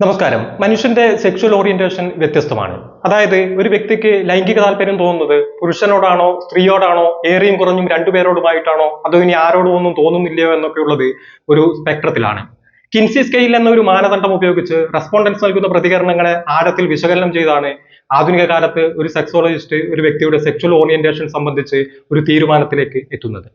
നമസ്കാരം. മനുഷ്യന്റെ sexual orientation വ്യത്യസ്തമാണ്. അതായത് ഒരു വ്യക്തിക്ക് ലൈംഗിക താല്പര്യം തോന്നുന്നത് പുരുഷനോടാണോ സ്ത്രീയോടാണോ ഏറെയും കുറഞ്ഞും രണ്ടുപേരോടുമായിട്ടാണോ അതോ ഇനി ആരോടും ഒന്നും തോന്നുന്നില്ലയോ എന്നൊക്കെ ഉള്ളത് ഒരു സ്പെക്ട്രത്തിലാണ് കിൻസി സ്കെയിൽ എന്ന ഒരു മാനദണ്ഡം ഉപയോഗിച്ച് റെസ്പോണ്ടൻസ് നൽകുന്ന പ്രതികരണങ്ങളെ ആഴത്തിൽ വിശകലനം ചെയ്താണ് ആധുനിക കാലത്ത് ഒരു സെക്സോളജിസ്റ്റ് ഒരു വ്യക്തിയുടെ സെക്ഷൽ ഓറിയന്റേഷൻ സംബന്ധിച്ച് ഒരു തീരുമാനത്തിലേക്ക് എത്തുന്നത്.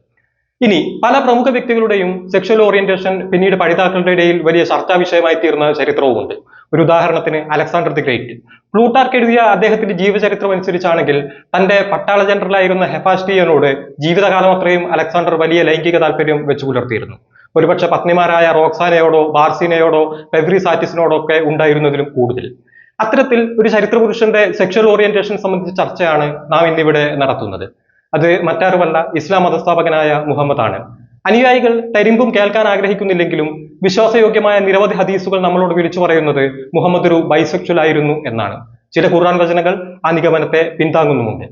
ഇനി പല പ്രമുഖ വ്യക്തികളുടെയും സെക്ഷൽ ഓറിയന്റേഷൻ പിന്നീട് പഠിതാക്കളുടെ ഇടയിൽ വലിയ ചർച്ചാ വിഷയമായി തീർന്ന ചരിത്രവുമുണ്ട്. ഒരു ഉദാഹരണത്തിന് അലക്സാണ്ടർ ദി ഗ്രേറ്റ്. പ്ലൂട്ടാർക്ക് എഴുതിയ അദ്ദേഹത്തിന്റെ ജീവചരിത്രം അനുസരിച്ചാണെങ്കിൽ തന്റെ പട്ടാള ജനറലായിരുന്ന ഹെഫാസ്റ്റിയനോട് ജീവിതകാലം അത്രയും അലക്സാണ്ടർ വലിയ ലൈംഗിക താല്പര്യം വെച്ചു പുലർത്തിയിരുന്നു. ഒരുപക്ഷെ പത്നിമാരായ റോക്സാനയോടോ ബാർസിനയോടോ പെവ്രിസാറ്റിസിനോടോ ഒക്കെ ഉണ്ടായിരുന്നതിലും കൂടുതൽ. അത്തരത്തിൽ ഒരു ചരിത്ര പുരുഷന്റെ സെക്ഷൽ ഓറിയന്റേഷൻ സംബന്ധിച്ച ചർച്ചയാണ് നാം ഇന്നിവിടെ നടത്തുന്നത്. അത് മറ്റാരുമല്ല ഇസ്ലാം മതസ്ഥാപകനായ മുഹമ്മദാണ്. അനുയായികൾ തരിമ്പും കേൾക്കാൻ ആഗ്രഹിക്കുന്നില്ലെങ്കിലും വിശ്വാസയോഗ്യമായ നിരവധി ഹദീസുകൾ നമ്മളോട് വിളിച്ചു പറയുന്നത് മുഹമ്മദ് ഒരു ബൈസെക്ച്വൽ ആയിരുന്നു എന്നാണ്. ചില ഖുർആൻ വചനങ്ങൾ ആ നിഗമനത്തെ പിന്താങ്ങുന്നുമുണ്ട്.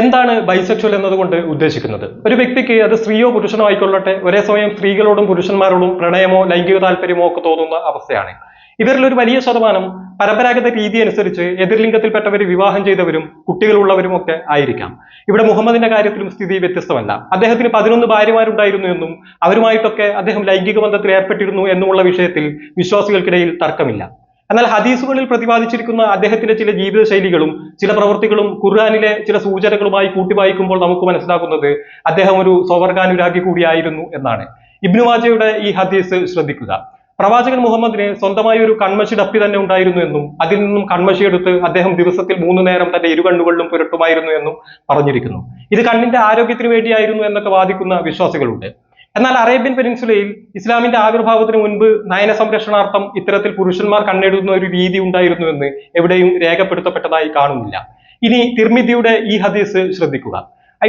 എന്താണ് ബൈസെക്ച്വൽ എന്നതുകൊണ്ട് ഉദ്ദേശിക്കുന്നത്? ഒരു വ്യക്തിക്ക് അത് സ്ത്രീയോ പുരുഷനോ ആയിക്കൊള്ളട്ടെ ഒരേ സമയം സ്ത്രീകളോടും പുരുഷന്മാരോടും പ്രണയമോ ലൈംഗിക താല്പര്യമോ ഒക്കെ തോന്നുന്ന അവസ്ഥയാണ്. ഇവരിൽ ഒരു വലിയ ശതമാനം പരമ്പരാഗത രീതി അനുസരിച്ച് എതിർലിംഗത്തിൽപ്പെട്ടവർ വിവാഹം ചെയ്തവരും കുട്ടികളുള്ളവരും ഒക്കെ ആയിരിക്കാം. ഇവിടെ മുഹമ്മദിന്റെ കാര്യത്തിലും സ്ഥിതി വ്യത്യസ്തമല്ല. അദ്ദേഹത്തിന് പതിനൊന്ന് ഭാര്യമാരുണ്ടായിരുന്നു എന്നും അവരുമായിട്ടൊക്കെ അദ്ദേഹം ലൈംഗിക ബന്ധത്തിൽ ഏർപ്പെട്ടിരുന്നു എന്നുമുള്ള വിഷയത്തിൽ വിശ്വാസികൾക്കിടയിൽ തർക്കമില്ല. എന്നാൽ ഹദീസുകളിൽ പ്രതിപാദിച്ചിരിക്കുന്ന അദ്ദേഹത്തിന്റെ ചില ജീവിത ശൈലികളും ചില പ്രവൃത്തികളും ഖുർആാനിലെ ചില സൂചനകളുമായി കൂട്ടി വായിക്കുമ്പോൾ നമുക്ക് മനസ്സിലാക്കുന്നത് അദ്ദേഹം ഒരു സ്വവർഗാനുരാഗി കൂടിയായിരുന്നു എന്നാണ്. ഇബ്നു മാജയുടെ ഈ ഹദീസ് ശ്രദ്ധിക്കുക. പ്രവാചകൻ മുഹമ്മദിന് സ്വന്തമായി ഒരു കൺമഷി ഡപ്പി തന്നെ ഉണ്ടായിരുന്നു എന്നും അതിൽ നിന്നും കൺമഷി എടുത്ത് അദ്ദേഹം ദിവസത്തിൽ മൂന്ന് നേരം തന്റെ ഇരുകണ്ണുകളിലും പുരട്ടുമായിരുന്നു എന്നും പറഞ്ഞിരിക്കുന്നു. ഇത് കണ്ണിന്റെ ആരോഗ്യത്തിന് വേണ്ടിയായിരുന്നു എന്നൊക്കെ വാദിക്കുന്ന വിശ്വാസികളുണ്ട്. എന്നാൽ അറേബ്യൻ പെനിൻസുലയിൽ ഇസ്ലാമിന്റെ ആവിർഭാവത്തിന് മുൻപ് നയന സംരക്ഷണാർത്ഥം ഇത്തരത്തിൽ പുരുഷന്മാർ കണ്ണെഴുതുന്ന ഒരു രീതി ഉണ്ടായിരുന്നു എന്ന് എവിടെയും രേഖപ്പെടുത്തപ്പെട്ടതായി കാണുന്നില്ല. ഇനി തിർമിതിയുടെ ഈ ഹദീസ് ശ്രദ്ധിക്കുക.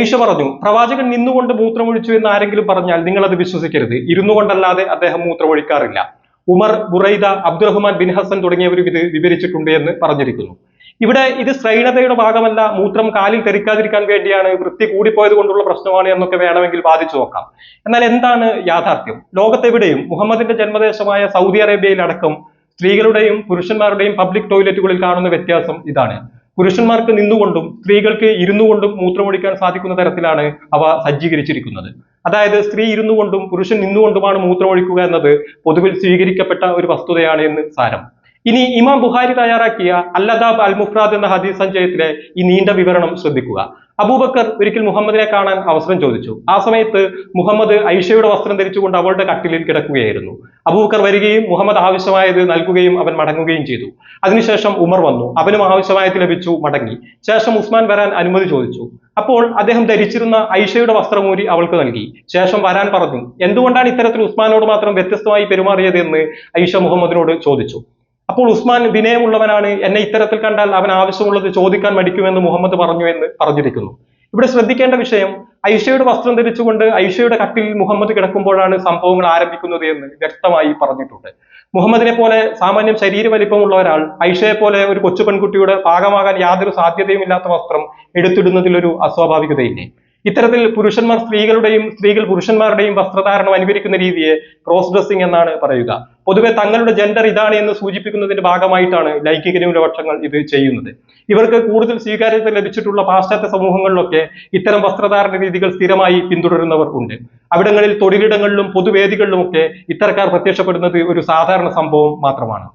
ഐഷ പറഞ്ഞു പ്രവാചകൻ നിന്നുകൊണ്ട് മൂത്രമൊഴിച്ചു എന്ന് ആരെങ്കിലും പറഞ്ഞാൽ നിങ്ങൾ അത് വിശ്വസിക്കരുത്. ഇരുന്നു കൊണ്ടല്ലാതെ അദ്ദേഹം മൂത്രമൊഴിക്കാറില്ല. Umar Buraidah Abdulrahman bin Hasan തുടങ്ങിയവർ ഇത് വിവരിച്ചിട്ടുണ്ട് എന്ന് പറഞ്ഞിരിക്കുന്നു. ഇവിടെ ഇത് ശ്രൈണതയുടെ ഭാഗമല്ല മൂത്രം കാലിൽ തെറിക്കാതിരിക്കാൻ വേണ്ടിയാണ് വൃത്തി കൂടിപ്പോയത് കൊണ്ടുള്ള പ്രശ്നമാണ് എന്നൊക്കെ വേണമെങ്കിൽ വാദിച്ചു നോക്കാം. എന്നാൽ എന്താണ് യാഥാർത്ഥ്യം? ലോകത്തെവിടെയും മുഹമ്മദിന്റെ ജന്മദേശമായ സൗദി അറേബ്യയിലടക്കം സ്ത്രീകളുടെയും പുരുഷന്മാരുടെയും പബ്ലിക് ടോയ്ലറ്റുകളിൽ കാണുന്ന വ്യത്യാസം ഇതാണ്. പുരുഷന്മാർക്ക് നിന്നുകൊണ്ടും സ്ത്രീകൾക്ക് ഇരുന്നുകൊണ്ടും മൂത്രമൊഴിക്കാൻ സാധിക്കുന്ന തരത്തിലാണ് അവ സജ്ജീകരിച്ചിരിക്കുന്നത്. അതായത് സ്ത്രീ ഇരുന്നുകൊണ്ടും പുരുഷൻ നിന്നുകൊണ്ടുമാണ് മൂത്രമൊഴിക്കുക എന്നത് പൊതുവിൽ സ്വീകരിക്കപ്പെട്ട ഒരു വസ്തുതയാണ് എന്ന് സാരം. ഇനി ഇമാം ബുഹാരി തയ്യാറാക്കിയ അല്ലദാബ് അൽ മുഫ്രാദ് എന്ന ഹദീസ് സഞ്ചയത്തിലെ ഈ നീണ്ട വിവരണം ശ്രദ്ധിക്കുക. അബൂബക്കർ ഒരിക്കൽ മുഹമ്മദിനെ കാണാൻ അവസരം ചോദിച്ചു. ആ സമയത്ത് മുഹമ്മദ് ഐഷയുടെ വസ്ത്രം ധരിച്ചുകൊണ്ട് അവളുടെ കട്ടിലിൽ കിടക്കുകയായിരുന്നു. അബൂബക്കർ വരികയും മുഹമ്മദ് ആവശ്യമായത് നൽകുകയും അവൻ മടങ്ങുകയും ചെയ്തു. അതിനുശേഷം ഉമർ വന്നു. അവനും ആവശ്യമായത് ലഭിച്ചു മടങ്ങി. ശേഷം ഉസ്മാൻ വരാൻ അനുമതി ചോദിച്ചു. അപ്പോൾ അദ്ദേഹം ധരിച്ചിരുന്ന ഐഷയുടെ വസ്ത്രമൂരി അവൾക്ക് നൽകി. ശേഷം വരാൻ പറഞ്ഞു. എന്തുകൊണ്ടാണ് ഇത്തരത്തിൽ ഉസ്മാനോട് മാത്രം വ്യത്യസ്തമായി പെരുമാറിയത് എന്ന് ഐഷ മുഹമ്മദിനോട് ചോദിച്ചു. അപ്പോൾ ഉസ്മാൻ വിനയമുള്ളവനാണ്. എന്നെ ഇത്തരത്തിൽ കണ്ടാൽ അവൻ ആവശ്യമുള്ളത് ചോദിക്കാൻ മടിക്കുമെന്ന് മുഹമ്മദ് പറഞ്ഞു എന്ന് പറഞ്ഞിരിക്കുന്നു. ഇവിടെ ശ്രദ്ധിക്കേണ്ട വിഷയം ഐഷയുടെ വസ്ത്രം ധരിച്ചുകൊണ്ട് ഐഷയുടെ കട്ടിൽ മുഹമ്മദ് കിടക്കുമ്പോഴാണ് സംഭവങ്ങൾ ആരംഭിക്കുന്നത് എന്ന് വ്യക്തമായി പറഞ്ഞിട്ടുണ്ട്. മുഹമ്മദിനെ പോലെ സാമാന്യം ശരീര വലിപ്പമുള്ള ഒരാൾ ഐഷയെ പോലെ ഒരു കൊച്ചു പെൺകുട്ടിയുടെ ഭാഗമാകാൻ യാതൊരു സാധ്യതയുമില്ലാത്ത വസ്ത്രം എടുത്തിടുന്നതിൽ ഒരു അസ്വാഭാവികതയില്ലേ? ഇത്തരത്തിൽ പുരുഷന്മാർ സ്ത്രീകളുടെയും സ്ത്രീകൾ പുരുഷന്മാരുടെയും വസ്ത്രധാരണം അനുകരിക്കുന്ന രീതിയെ ക്രോസ് ഡ്രസ്സിംഗ് എന്നാണ് പറയുക. പൊതുവെ തങ്ങളുടെ ജെൻഡർ ഇതാണ് എന്ന് സൂചിപ്പിക്കുന്നതിന്റെ ഭാഗമായിട്ടാണ് ലൈംഗിക ന്യൂനപക്ഷങ്ങൾ ഇത് ചെയ്യുന്നത്. ഇവർക്ക് കൂടുതൽ സ്വീകാര്യത ലഭിച്ചിട്ടുള്ള പാശ്ചാത്യ സമൂഹങ്ങളിലൊക്കെ ഇത്തരം വസ്ത്രധാരണ രീതികൾ സ്ഥിരമായി പിന്തുടരുന്നവർ ഉണ്ട്. അവിടങ്ങളിൽ തൊഴിലിടങ്ങളിലും പൊതുവേദികളിലുമൊക്കെ ഇത്തരക്കാർ പ്രത്യക്ഷപ്പെടുന്നത് ഒരു സാധാരണ സംഭവം മാത്രമാണ്.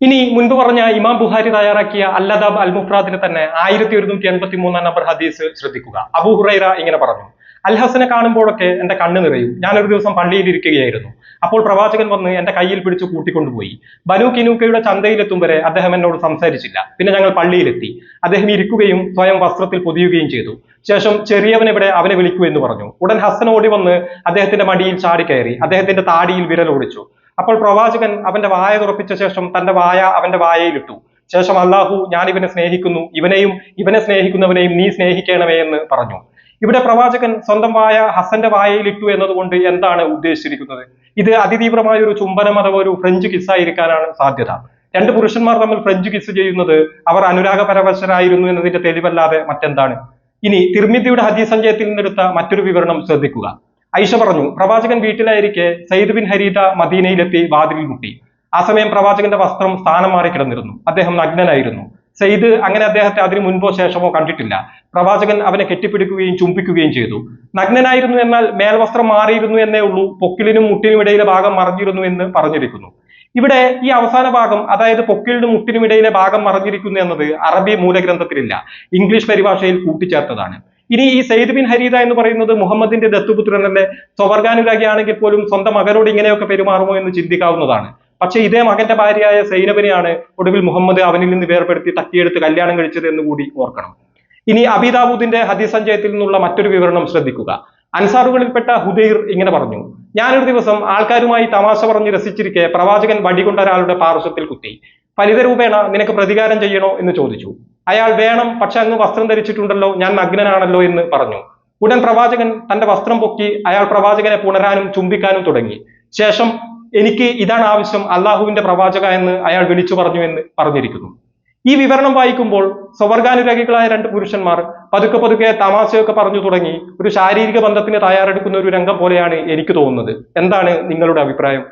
ഇനി മുൻപ് പറഞ്ഞ ഇമാം ബുഹാരി തയ്യാറാക്കിയ അല്ലദാബ് അൽ മുഫ്രാദിന് തന്നെ ആയിരത്തി ഒരുന്നൂറ്റി എൺപത്തി മൂന്നാം നമ്പർ ഹദീസ് ശ്രദ്ധിക്കുക. അബൂ ഹുറൈറ ഇങ്ങനെ പറഞ്ഞു. അൽ ഹസനെ കാണുമ്പോഴൊക്കെ എന്റെ കണ്ണു നിറയും. ഞാനൊരു ദിവസം പള്ളിയിൽ ഇരിക്കുകയായിരുന്നു. അപ്പോൾ പ്രവാചകൻ വന്ന് എന്റെ കയ്യിൽ പിടിച്ച് കൂട്ടിക്കൊണ്ടുപോയി. ബനു കിനൂക്കയുടെ ചന്തയിലെത്തും വരെ അദ്ദേഹം എന്നോട് സംസാരിച്ചില്ല. പിന്നെ ഞങ്ങൾ പള്ളിയിലെത്തി. അദ്ദേഹം ഇരിക്കുകയും സ്വയം വസ്ത്രത്തിൽ പൊതിയുകയും ചെയ്തു. ശേഷം ചെറിയവൻ ഇവിടെ അവനെ വിളിക്കൂ എന്ന് പറഞ്ഞു. ഉടൻ ഹസൻ ഓടി വന്ന് അദ്ദേഹത്തിന്റെ മടിയിൽ ചാടിക്കയറി. അദ്ദേഹത്തിന്റെ താടിയിൽ വിരൽ ഓടിച്ചു അപ്പോൾ പ്രവാചകൻ അവന്റെ വായ തുറപ്പിച്ച ശേഷം തന്റെ വായ അവന്റെ വായയിലിട്ടു. ശേഷം അള്ളാഹു ഞാൻ ഇവനെ സ്നേഹിക്കുന്നു. ഇവനെയും ഇവനെ സ്നേഹിക്കുന്നവനെയും നീ സ്നേഹിക്കണമേ എന്ന് പറഞ്ഞു. ഇവിടെ പ്രവാചകൻ സ്വന്തം വായ ഹസന്റെ വായയിൽ ഇട്ടു എന്നതുകൊണ്ട് എന്താണ് ഉദ്ദേശിച്ചിരിക്കുന്നത്? ഇത് അതിതീവ്രമായ ഒരു ചുംബനം അഥവാ ഒരു ഫ്രഞ്ച് കിസ്സായിരിക്കാനാണ് സാധ്യത. രണ്ട് പുരുഷന്മാർ തമ്മിൽ ഫ്രഞ്ച് കിസ് ചെയ്യുന്നത് അവർ അനുരാഗപരവശരായിരുന്നു എന്നതിന്റെ തെളിവല്ലാതെ മറ്റെന്താണ്? ഇനി തിർമിതിയുടെ ഹദീസ് സഞ്ചയത്തിൽ നിന്നെടുത്ത മറ്റൊരു വിവരണം ശ്രദ്ധിക്കുക. ഐഷ പറഞ്ഞു പ്രവാചകൻ വീട്ടിലായിരിക്കെ സയ്യിദ് ബിൻ ഹരീത മദീനയിലെത്തി വാതിലിൽ മുട്ടി. ആ സമയം പ്രവാചകന്റെ വസ്ത്രം സ്ഥാനം മാറി കിടന്നിരുന്നു. അദ്ദേഹം നഗ്നനായിരുന്നു. സയ്യിദ് അങ്ങനെ അദ്ദേഹത്തെ അതിനു മുൻപോ ശേഷമോ കണ്ടിട്ടില്ല. പ്രവാചകൻ അവനെ കെട്ടിപ്പിടിക്കുകയും ചുംബിക്കുകയും ചെയ്തു. നഗ്നനായിരുന്നു എന്നാൽ മേൽവസ്ത്രം മാറിയിരുന്നു എന്നേ ഉള്ളൂ. പൊക്കിലിനും മുട്ടിനും ഇടയിലെ ഭാഗം മറഞ്ഞിരുന്നു എന്ന് പറഞ്ഞിരിക്കുന്നു. ഇവിടെ ഈ അവസാന ഭാഗം അതായത് പൊക്കിളിനും മുട്ടിനും ഇടയിലെ ഭാഗം മറഞ്ഞിരിക്കുന്നു എന്നത് അറബി മൂലഗ്രന്ഥത്തിലില്ല. ഇംഗ്ലീഷ് പരിഭാഷയിൽ കൂട്ടിച്ചേർത്തതാണ്. ഇനി ഈ സെയ്ദ് ബിൻ ഹരീദ എന്ന് പറയുന്നത് മുഹമ്മദിന്റെ ദത്തുപുത്രനല്ലേ? സ്വവർഗാനുരാഗിയാണെങ്കിൽ പോലും സ്വന്തം മകനോട് ഇങ്ങനെയൊക്കെ പെരുമാറുമോ എന്ന് ചിന്തിക്കാവുന്നതാണ്. പക്ഷേ ഇതേ മകന്റെ ഭാര്യയായ സൈനബിനെയാണ് ഒടുവിൽ മുഹമ്മദ് അവനിൽ നിന്ന് വേർപെടുത്തി തട്ടിയെടുത്ത് കല്യാണം കഴിച്ചത് എന്ന് കൂടി ഓർക്കണം. ഇനി അബിദാബൂദിന്റെ ഹദീസ് സഞ്ചയത്തിൽ നിന്നുള്ള മറ്റൊരു വിവരണം ശ്രദ്ധിക്കുക. അൻസാറുകളിൽപ്പെട്ട ഹുദൈർ ഇങ്ങനെ പറഞ്ഞു ഞാനൊരു ദിവസം ആൾക്കാരുമായി തമാശ പറഞ്ഞ് രസിച്ചിരിക്കെ പ്രവാചകൻ വടികൊണ്ട ഒരാളുടെ പാർശ്വത്തിൽ കുത്തി. ഫലിതരൂപേണ നിനക്ക് പ്രതികാരം ചെയ്യണോ? എന്ന് ചോദിച്ചു. അയാൾ വേണം പക്ഷെ അങ്ങ് വസ്ത്രം ധരിച്ചിട്ടുണ്ടല്ലോ ഞാൻ നഗ്നനാണല്ലോ എന്ന് പറഞ്ഞു. ഉടൻ പ്രവാചകൻ തന്റെ വസ്ത്രം പൊക്കി അയാൾ പ്രവാചകനെ പുണരാനും ചുംബിക്കാനും തുടങ്ങി. ശേഷം എനിക്ക് ഇതാണ് ആവശ്യം അള്ളാഹുവിന്റെ പ്രവാചക എന്ന് അയാൾ വിളിച്ചു പറഞ്ഞു എന്ന് പറഞ്ഞിരിക്കുന്നു. ഈ വിവരണം വായിക്കുമ്പോൾ സ്വവർഗാനുരാഗികളായ രണ്ട് പുരുഷന്മാർ പതുക്കെ പതുക്കെ തമാശയൊക്കെ പറഞ്ഞു തുടങ്ങി. ഒരു ശാരീരിക ബന്ധത്തിന് തയ്യാറെടുക്കുന്ന ഒരു രംഗം പോലെയാണ് എനിക്ക് തോന്നുന്നത്. എന്താണ് നിങ്ങളുടെ അഭിപ്രായം?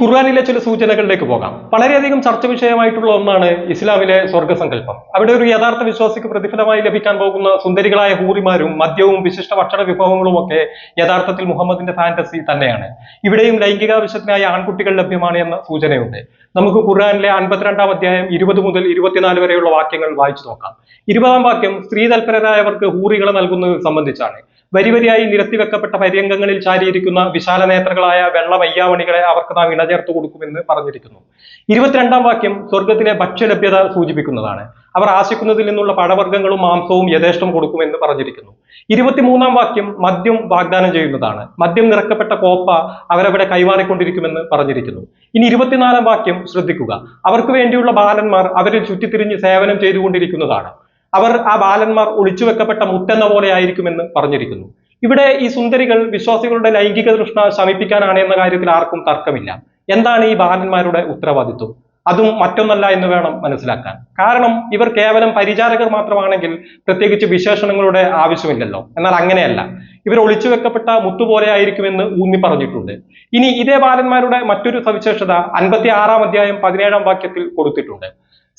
ഖുർആാനിലെ ചില സൂചനകളിലേക്ക് പോകാം. വളരെയധികം ചർച്ച വിഷയമായിട്ടുള്ള ഒന്നാണ് ഇസ്ലാമിലെ സ്വർഗസങ്കല്പം അവിടെ ഒരു യഥാർത്ഥ വിശ്വാസിക്ക് പ്രതിഫലമായി ലഭിക്കാൻ പോകുന്ന സുന്ദരികളായ ഹൂറിമാരും മദ്യവും വിശിഷ്ട ഭക്ഷണ വിഭവങ്ങളും ഒക്കെ യഥാർത്ഥത്തിൽ മുഹമ്മദിന്റെ ഫാന്റസി തന്നെയാണ്. ഇവിടെയും ലൈംഗികാവശ്യത്തിനായ ആൺകുട്ടികൾ ലഭ്യമാണ് എന്ന സൂചനയുണ്ട്. നമുക്ക് ഖുർആാനിലെ അൻപത്തിരണ്ടാം അധ്യായം ഇരുപത് മുതൽ ഇരുപത്തിനാല് വരെയുള്ള വാക്യങ്ങൾ വായിച്ചു നോക്കാം. ഇരുപതാം വാക്യം സ്ത്രീ തൽപരരായവർക്ക് ഹൂറികളെ നൽകുന്നത് സംബന്ധിച്ചാണ്. വരി വരിയായി നിരത്തിവെക്കപ്പെട്ട പര്യങ്കങ്ങളിൽ ചാരിയിരിക്കുന്ന വിശാല നേത്രങ്ങളായ വെള്ള വയ്യാവണികളെ അവർക്ക് നാം ഇണചേർത്ത് കൊടുക്കുമെന്ന് പറഞ്ഞിരിക്കുന്നു. ഇരുപത്തിരണ്ടാം വാക്യം സ്വർഗത്തിലെ ഭക്ഷ്യലഭ്യത സൂചിപ്പിക്കുന്നതാണ്. അവർ ആശിക്കുന്നതിൽ നിന്നുള്ള പഴവർഗങ്ങളും മാംസവും യഥേഷ്ടം കൊടുക്കുമെന്ന് പറഞ്ഞിരിക്കുന്നു. ഇരുപത്തിമൂന്നാം വാക്യം മദ്യം വാഗ്ദാനം ചെയ്യുന്നതാണ്. മദ്യം നിറക്കപ്പെട്ട കോപ്പ അവരവിടെ കൈമാറിക്കൊണ്ടിരിക്കുമെന്ന് പറഞ്ഞിരിക്കുന്നു. ഇനി ഇരുപത്തിനാലാം വാക്യം ശ്രദ്ധിക്കുക. അവർക്ക് വേണ്ടിയുള്ള ബാലന്മാർ അവരിൽ ചുറ്റിത്തിരിഞ്ഞ് സേവനം ചെയ്തുകൊണ്ടിരിക്കുന്നതാണ്. അവർ ആ ബാലന്മാർ ഒളിച്ചു വെക്കപ്പെട്ട മുട്ടെന്ന പോലെ ആയിരിക്കുമെന്ന് പറഞ്ഞിരിക്കുന്നു. ഇവിടെ ഈ സുന്ദരികൾ വിശ്വാസികളുടെ ലൈംഗിക തൃഷ്ണ ശമിപ്പിക്കാനാണ് എന്ന കാര്യത്തിൽ ആർക്കും തർക്കമില്ല. എന്താണ് ഈ ബാലന്മാരുടെ ഉത്തരവാദിത്വം? അതും മറ്റൊന്നല്ല എന്ന് വേണം മനസ്സിലാക്കാൻ. കാരണം ഇവർ കേവലം പരിചാരകർ മാത്രമാണെങ്കിൽ പ്രത്യേകിച്ച് വിശേഷണങ്ങളുടെ ആവശ്യമില്ലല്ലോ. എന്നാൽ അങ്ങനെയല്ല. ഇവർ ഒളിച്ചു വെക്കപ്പെട്ട മുത്തുപോലെ ആയിരിക്കുമെന്ന് ഊന്നി പറഞ്ഞിട്ടുണ്ട്. ഇനി ഇതേ ബാലന്മാരുടെ മറ്റൊരു സവിശേഷത അൻപത്തി ആറാം അധ്യായം പതിനേഴാം വാക്യത്തിൽ കൊടുത്തിട്ടുണ്ട്.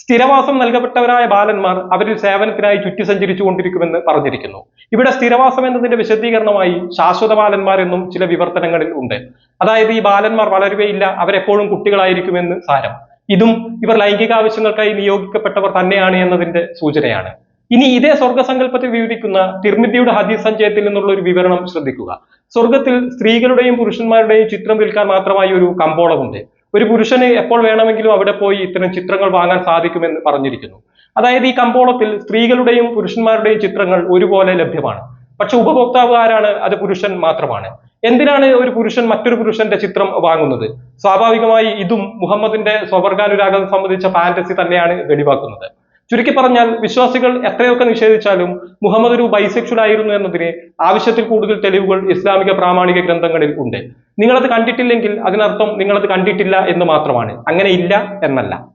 സ്ഥിരവാസം നൽകപ്പെട്ടവരായ ബാലന്മാർ അവരിൽ സേവനത്തിനായി ചുറ്റി സഞ്ചരിച്ചു കൊണ്ടിരിക്കുമെന്ന് പറഞ്ഞിരിക്കുന്നു. ഇവിടെ സ്ഥിരവാസം എന്നതിന്റെ വിശദീകരണമായി ശാശ്വത ബാലന്മാരെന്നും ചില വിവർത്തനങ്ങളിൽ ഉണ്ട്. അതായത് ഈ ബാലന്മാർ വളരുകയില്ല അവരെപ്പോഴും കുട്ടികളായിരിക്കുമെന്ന് സാരം. ഇതും ഇവർ ലൈംഗിക ആവശ്യങ്ങൾക്കായി നിയോഗിക്കപ്പെട്ടവർ തന്നെയാണ് എന്നതിന്റെ സൂചനയാണ്. ഇനി ഇതേ സ്വർഗസങ്കല്പത്തെ വിവരിക്കുന്ന തിർമിതിയുടെ ഹദീസ് സഞ്ചയത്തിൽ നിന്നുള്ള ഒരു വിവരണം ശ്രദ്ധിക്കുക. സ്വർഗത്തിൽ സ്ത്രീകളുടെയും പുരുഷന്മാരുടെയും ചിത്രം വിൽക്കാൻ മാത്രമായി ഒരു കമ്പോളമുണ്ട്. ഒരു പുരുഷന് എപ്പോൾ വേണമെങ്കിലും അവിടെ പോയി ഇത്തരം ചിത്രങ്ങൾ വാങ്ങാൻ സാധിക്കുമെന്ന് പറഞ്ഞിരിക്കുന്നു. അതായത് ഈ കമ്പോളത്തിൽ സ്ത്രീകളുടെയും പുരുഷന്മാരുടെയും ചിത്രങ്ങൾ ഒരുപോലെ ലഭ്യമാണ്. പക്ഷെ ഉപഭോക്താവ് ആരാണ് അത് പുരുഷൻ മാത്രമാണ്. എന്തിനാണ് ഒരു പുരുഷൻ മറ്റൊരു പുരുഷന്റെ ചിത്രം വാങ്ങുന്നത്? സ്വാഭാവികമായി ഇതും മുഹമ്മദിന്റെ സ്വവർഗാനുരാഗം സംബന്ധിച്ച ഫാന്റസി തന്നെയാണ് വെളിവാക്കുന്നത്. ചുരുക്കി പറഞ്ഞാൽ വിശ്വാസികൾ എത്രയൊക്കെ നിഷേധിച്ചാലും മുഹമ്മദ് ഒരു ബൈസെക്ഷൽ ആയിരുന്നു എന്നതിന് ആവശ്യത്തിൽ കൂടുതൽ തെളിവുകൾ ഇസ്ലാമിക പ്രാമാണിക ഗ്രന്ഥങ്ങളിൽ ഉണ്ട്. നിങ്ങളത് കണ്ടിട്ടില്ലെങ്കിൽ അതിനർത്ഥം നിങ്ങളത് കണ്ടിട്ടില്ല എന്ന് മാത്രമാണ്. അങ്ങനെ ഇല്ല എന്നല്ല.